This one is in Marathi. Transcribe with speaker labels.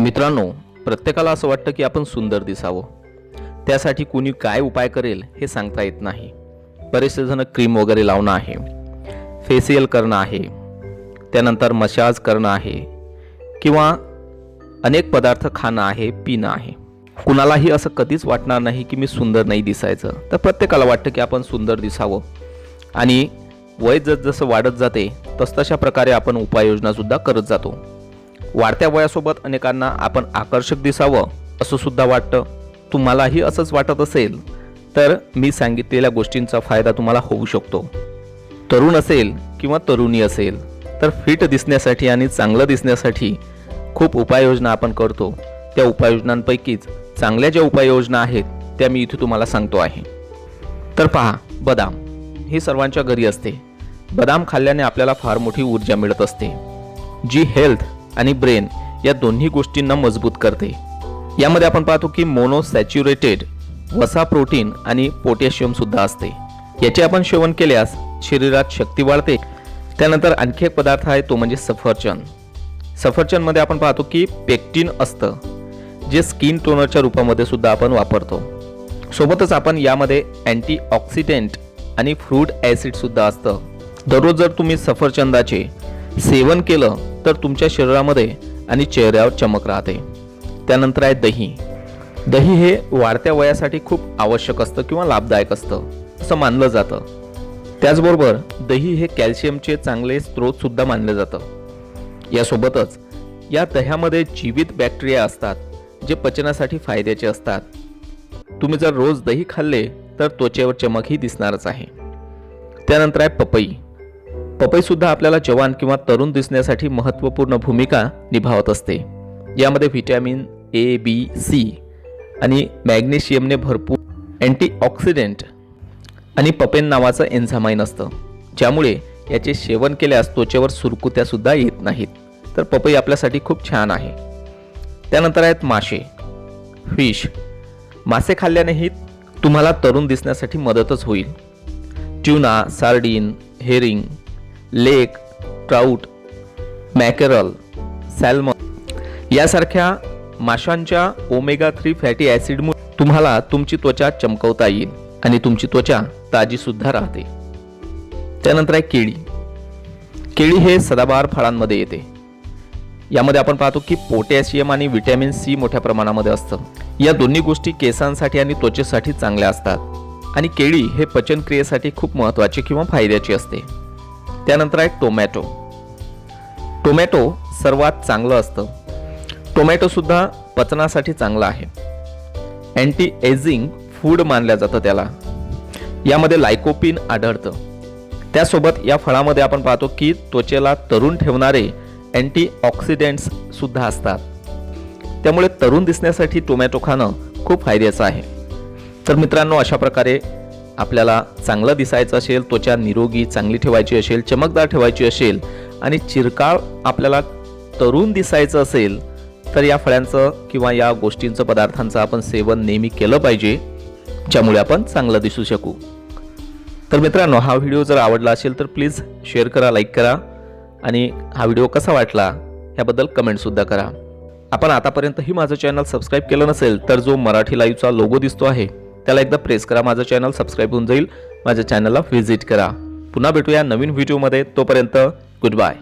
Speaker 1: मित्रांनो प्रत्येकाला असं वाटतं की आपण सुंदर दिसावं. त्यासाठी कुणी काय उपाय करेल हे सांगता येत नाही. बरेचसे जण क्रीम वगैरे लावणं आहे फेशियल करणं आहे त्यानंतर मसाज करणं आहे किंवा अनेक पदार्थ खाणं आहे पिणं आहे. कुणालाही असं कधीच वाटणार नाही की मी सुंदर नाही दिसायचं. तर प्रत्येकाला वाटतं की आपण सुंदर दिसावं. आणि वय जसजसं वाढत जाते तस तशा प्रकारे आपण उपाययोजनासुद्धा करत जातो. वाढत्या वयासोबत अनेकांना आपण आकर्षक दिसावं असं सुद्धा वाटतं. तुम्हालाही असंच वाटत असेल तर मी सांगितलेल्या गोष्टींचा फायदा तुम्हाला होऊ शकतो. तरुण असेल किंवा तरुणी असेल तर फिट दिसण्यासाठी आणि चांगलं दिसण्यासाठी खूप उपाययोजना आपण करतो. त्या उपाययोजनांपैकीच चांगल्या ज्या उपाययोजना आहेत त्या मी इथे तुम्हाला सांगतो आहे. तर पहा बदाम. ही सर्वांच्या घरी असते. बदाम खाल्ल्याने आपल्याला फार मोठी ऊर्जा मिळत असते. जी हेल्थ आणि ब्रेन या दोन्ही गोष्टींना मजबूत करते. यामध्ये आपण पाहतो की मोनोसॅच्युरेटेड वसा प्रोटीन आणि पोटॅशियम सुद्धा असते. याचे आपण सेवन केल्यास शरीरात शक्ती वाढते. त्यानंतर आणखी एक पदार्थ आहे तो म्हणजे सफरचंद. सफरचंदमध्ये आपण पाहतो की पेक्टिन असतं जे स्किन टोनरच्या रूपामध्ये सुद्धा आपण वापरतो. सोबतच आपण यामध्ये अँटीऑक्सिडेंट आणि फ्रूट ॲसिडसुद्धा असतं. दररोज जर तुम्ही सफरचंदाचे सेवन केलं तर तुमच्या शरीरामध्ये आणि चेहऱ्यावर चमक राहते. त्यानंतर आहे दही. दही हे वाढत्या वयासाठी खूप आवश्यक असतं किंवा लाभदायक असतं असं मानलं जातं. त्याचबरोबर दही हे कॅल्शियमचे चांगले स्रोतसुद्धा मानलं जातं. यासोबतच या दह्यामध्ये जीवित बॅक्टेरिया असतात जे पचनासाठी फायद्याचे असतात. तुम्ही जर रोज दही खाल्ले तर त्वचेवर चमकही दिसणारच आहे. त्यानंतर आहे पपई. पपईसुद्धा आपल्याला जवान किंवा तरुण दिसण्यासाठी महत्त्वपूर्ण भूमिका निभावत असते. यामध्ये व्हिटॅमिन ए बी सी आणि मॅग्नेशियमने भरपूर अँटीऑक्सिडेंट आणि पपेन नावाचं एन्झामाइन असतं. ज्यामुळे याचे सेवन केल्यास त्वचेवर सुरकुत्यासुद्धा येत नाहीत. तर पपई आपल्यासाठी खूप छान आहे. त्यानंतर आहेत मासे. फिश. मासे खाल्ल्यानेही तुम्हाला तरुण दिसण्यासाठी मदतच होईल. Tuna sardine herring lake trout mackerel salmon यासारख्या माशांच्या ओमेगा थ्री फॅटी ॲसिडमुळे तुम्हाला तुमची त्वचा चमकवता येईल आणि तुमची त्वचा ताजीसुद्धा राहते. त्यानंतर आहे केळी. केळी हे सदाबहार फळांमध्ये येते. यामध्ये आपण पाहतो की पोटॅशियम आणि व्हिटॅमिन सी मोठ्या प्रमाणामध्ये असतं. या दोन्ही गोष्टी केसांसाठी आणि त्वचेसाठी चांगल्या असतात. आणि केळी हे पचनक्रियेसाठी खूप महत्त्वाचे किंवा फायद्याची असते. त्यानंतर आहे टोमॅटो. टोमॅटो सर्वात चांगलं असतं. टोमॅटोसुद्धा पचनासाठी चांगलं आहे. अँटी एजिंग फूड मानलं जातं त्याला. यामध्ये लायकोपिन आढळतं. त्यासोबत या फळामध्ये आपण पाहतो की त्वचेला तरुण ठेवणारे अँटी सुद्धा असतात. त्यामुळे तरुण दिसण्यासाठी टोमॅटो खाणं खूप फायद्याचं आहे. तर मित्रांनो अशा प्रकारे आपल्याला चांगलं दिसायचं असेल त्वचा निरोगी चांगली ठेवायची असेल चमकदार ठेवायची असेल आणि चिरकाळ आपल्याला तरुण दिसायचं असेल तर या फळ्यांचं किंवा या गोष्टींचं पदार्थांचं आपण सेवन नेहमी केलं पाहिजे ज्यामुळे आपण चांगलं दिसू शकू. तर मित्रांनो हा व्हिडिओ जर आवडला असेल तर प्लीज शेअर करा लाईक करा आणि हा व्हिडिओ कसा वाटला ह्याबद्दल कमेंटसुद्धा करा. आपण आतापर्यंतही माझं चॅनल सबस्क्राईब केलं नसेल तर जो मराठी लाईव्हचा लोगो दिसतो आहे त्याला एकदा प्रेस करा माझं चॅनल सबस्क्राईब होऊन जाईल. माझ्या चॅनलला व्हिजिट करा. पुन्हा भेटूया नवीन व्हिडिओमध्ये तोपर्यंत गुड बाय